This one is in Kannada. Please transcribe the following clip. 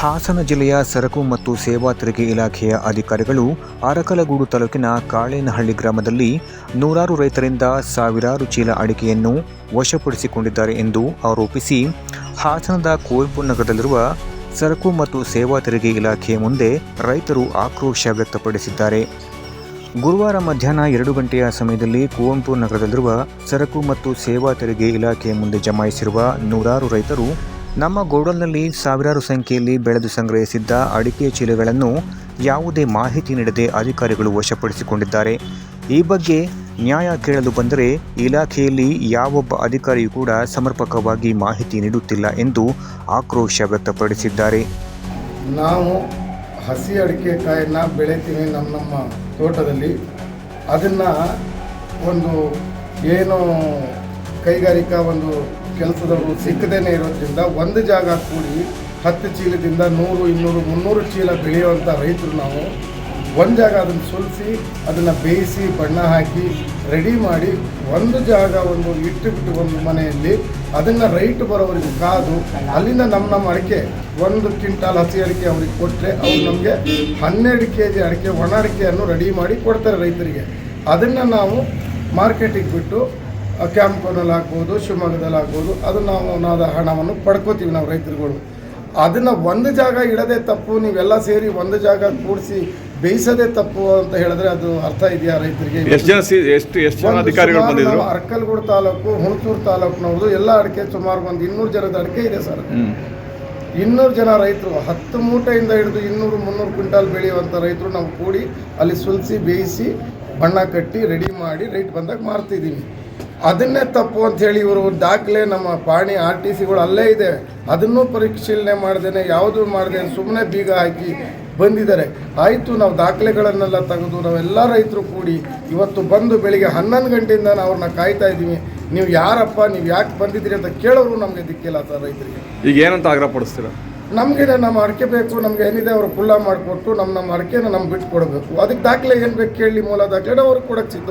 ಹಾಸನ ಜಿಲ್ಲೆಯ ಸರಕು ಮತ್ತು ಸೇವಾ ತೆರಿಗೆ ಇಲಾಖೆಯ ಅಧಿಕಾರಿಗಳು ಅರಕಲಗೂಡು ತಾಲೂಕಿನ ಕಾಳೇನಹಳ್ಳಿ ಗ್ರಾಮದಲ್ಲಿ ನೂರಾರು ರೈತರಿಂದ ಸಾವಿರಾರು ಚೀಲ ಅಡಿಕೆಯನ್ನು ವಶಪಡಿಸಿಕೊಂಡಿದ್ದಾರೆ ಎಂದು ಆರೋಪಿಸಿ ಹಾಸನದ ಕುವೆಂಪು ನಗರದಲ್ಲಿರುವ ಸರಕು ಮತ್ತು ಸೇವಾ ತೆರಿಗೆ ಇಲಾಖೆಯ ಮುಂದೆ ರೈತರು ಆಕ್ರೋಶ ವ್ಯಕ್ತಪಡಿಸಿದ್ದಾರೆ. ಗುರುವಾರ ಮಧ್ಯಾಹ್ನ ಎರಡು ಗಂಟೆಯ ಸಮಯದಲ್ಲಿ ಕುವೆಂಪು ನಗರದಲ್ಲಿರುವ ಸರಕು ಮತ್ತು ಸೇವಾ ತೆರಿಗೆ ಇಲಾಖೆಯ ಮುಂದೆ ಜಮಾಯಿಸಿರುವ ನೂರಾರು ರೈತರು ನಮ್ಮ ಗೋಡಲ್ನಲ್ಲಿ ಸಾವಿರಾರು ಸಂಖ್ಯೆಯಲ್ಲಿ ಬೆಳೆದು ಸಂಗ್ರಹಿಸಿದ್ದ ಅಡಿಕೆ ಚೀಲಗಳನ್ನು ಯಾವುದೇ ಮಾಹಿತಿ ನೀಡದೆ ಅಧಿಕಾರಿಗಳು ವಶಪಡಿಸಿಕೊಂಡಿದ್ದಾರೆ. ಈ ಬಗ್ಗೆ ನ್ಯಾಯ ಕೇಳಲು ಬಂದರೆ ಇಲಾಖೆಯಲ್ಲಿ ಯಾವೊಬ್ಬ ಅಧಿಕಾರಿಯೂ ಕೂಡ ಸಮರ್ಪಕವಾಗಿ ಮಾಹಿತಿ ನೀಡುತ್ತಿಲ್ಲ ಎಂದು ಆಕ್ರೋಶ ವ್ಯಕ್ತಪಡಿಸಿದ್ದಾರೆ. ನಾವು ಹಸಿ ಅಡಿಕೆ ಕಾಯನ್ನ ಬೆಳಿತೀವಿ ನಮ್ಮ ನಮ್ಮ ತೋಟದಲ್ಲಿ. ಅದನ್ನು ಒಂದು ಏನು ಕೈಗಾರಿಕಾ ಒಂದು ಕೆಲಸದವರು ಸಿಕ್ಕದೇನೆ ಇರೋದ್ರಿಂದ ಒಂದು ಜಾಗ ಕೂಡಿ ಹತ್ತು ಚೀಲದಿಂದ ನೂರು, ಇನ್ನೂರು, ಮುನ್ನೂರು ಚೀಲ ಬೆಳೆಯುವಂಥ ರೈತರು ನಾವು. ಒಂದು ಜಾಗ ಅದನ್ನು ಸುಲಿಸಿ, ಅದನ್ನು ಬೇಯಿಸಿ, ಬಣ್ಣ ಹಾಕಿ ರೆಡಿ ಮಾಡಿ ಒಂದು ಜಾಗ ಒಂದು ಇಟ್ಟುಬಿಟ್ಟು ಒಂದು ಮನೆಯಲ್ಲಿ ಅದನ್ನು ರೈಟ್ ಬರೋವರಿಗೆ ಕಾದು ಅಲ್ಲಿಂದ ನಮ್ಮ ನಮ್ಮ ಅಡಿಕೆ, ಒಂದು ಕ್ವಿಂಟಾಲ್ ಹಸಿ ಅಡಿಕೆ ಅವ್ರಿಗೆ ಕೊಟ್ಟರೆ ಅವ್ರು ನಮಗೆ ಹನ್ನೆರಡು ಕೆ ಜಿ ಅಡಿಕೆ, ಒಣ ಅಡಿಕೆಯನ್ನು ರೆಡಿ ಮಾಡಿ ಕೊಡ್ತಾರೆ ರೈತರಿಗೆ. ಅದನ್ನು ನಾವು ಮಾರ್ಕೆಟಿಗೆ ಬಿಟ್ಟು ಕ್ಯಾಂಪ್ನಲ್ಲಿ ಆಗ್ಬೋದು ಶಿವಮೊಗ್ಗದಲ್ಲಿ ಆಗ್ಬೋದು ಅದು ನಾವು ನಾವು ಹಣವನ್ನು ಪಡ್ಕೋತೀವಿ ನಾವು ರೈತರುಗಳು. ಅದನ್ನು ಒಂದು ಜಾಗ ಇಡದೆ ತಪ್ಪು ನೀವೆಲ್ಲ ಸೇರಿ ಒಂದು ಜಾಗ ಕೂಡಿಸಿ ಬೇಯಿಸೋದೇ ತಪ್ಪು ಅಂತ ಹೇಳಿದ್ರೆ ಅದು ಅರ್ಥ ಇದೆಯಾ ರೈತರಿಗೆ? ಎಷ್ಟು ಜನ ಸಿ- ಎಷ್ಟು ಎಷ್ಟು ಜನ ಅಧಿಕಾರಿಗಳು ಬಂದಿದ್ರು? ಅರ್ಕಲ್ಗೂಡು ತಾಲೂಕು ಹುಣಸೂರು ತಾಲೂಕಿನವ್ರದ್ದು ಎಲ್ಲ ಅಡಿಕೆ ಸುಮಾರು ಒಂದು ಇನ್ನೂರು ಜನದ ಅಡಿಕೆ ಇದೆ ಸರ್. ಇನ್ನೂರು ಜನ ರೈತರು ಹತ್ತು ಮೂಟೆಯಿಂದ ಹಿಡಿದು ಇನ್ನೂರು ಮುನ್ನೂರು ಕ್ವಿಂಟಾಲ್ ಬೆಳೆಯುವಂಥ ರೈತರು ನಾವು ಕೂಡಿ ಅಲ್ಲಿ ಸುಲಿಸಿ ಬೇಯಿಸಿ ಬಣ್ಣ ಕಟ್ಟಿ ರೆಡಿ ಮಾಡಿ ರೈಟ್ ಬಂದಾಗ ಮಾರ್ತಿದ್ದೀವಿ ಅದನ್ನೇ ತಪ್ಪು ಅಂತ ಹೇಳಿ ಇವರು ದಾಖಲೆ ನಮ್ಮ ಪಾಣಿ ಆರ್ ಟಿ ಸಿಗಳು ಅಲ್ಲೇ ಇದೆ. ಅದನ್ನು ಪರಿಶೀಲನೆ ಮಾಡ್ದೇನೆ ಯಾವುದು ಮಾಡ್ದೆ ಸುಮ್ಮನೆ ಬೀಗ ಹಾಕಿ ಬಂದಿದ್ದಾರೆ. ಆಯಿತು ನಾವು ದಾಖಲೆಗಳನ್ನೆಲ್ಲ ತೆಗೆದು ನಾವೆಲ್ಲ ರೈತರು ಕೂಡಿ ಇವತ್ತು ಬಂದು ಬೆಳಿಗ್ಗೆ ಹನ್ನೊಂದು ಗಂಟೆಯಿಂದ ನಾವು ಅವ್ರನ್ನ ಕಾಯ್ತಾ ಇದ್ದೀವಿ. ನೀವು ಯಾರಪ್ಪ ನೀವು ಯಾಕೆ ಬಂದಿದ್ದೀರಿ ಅಂತ ಕೇಳೋರು ನಮಗೆ ದಿಕ್ಕಿಲ್ಲ ಸರ್ ರೈತರಿಗೆ. ಈಗ ಏನಂತ ಆಗ್ರಹ ಪಡಿಸ್ತೀರಾ? ನಮಗೆ ನಮ್ಮ ಅಡಿಕೆ ಬೇಕು ನಮ್ಗೆ ಏನಿದೆ ಅವರು ಕುಲ್ಲ ಮಾಡಿಕೊಟ್ಟು ನಮ್ಮ ನಮ್ಮ ಅಡಿಕೆನ ನಮ್ಗೆ ಬಿಟ್ಟು ಕೊಡಬೇಕು ಅದಕ್ಕೆ ದಾಖಲೆ ಏನು ಬೇಕು ಕೇಳಿ ಮೂಲ ದಾಖಲೆ ಅವ್ರಿಗೆ ಕೊಡಕ್ಕೆ ಸಿದ್ಧ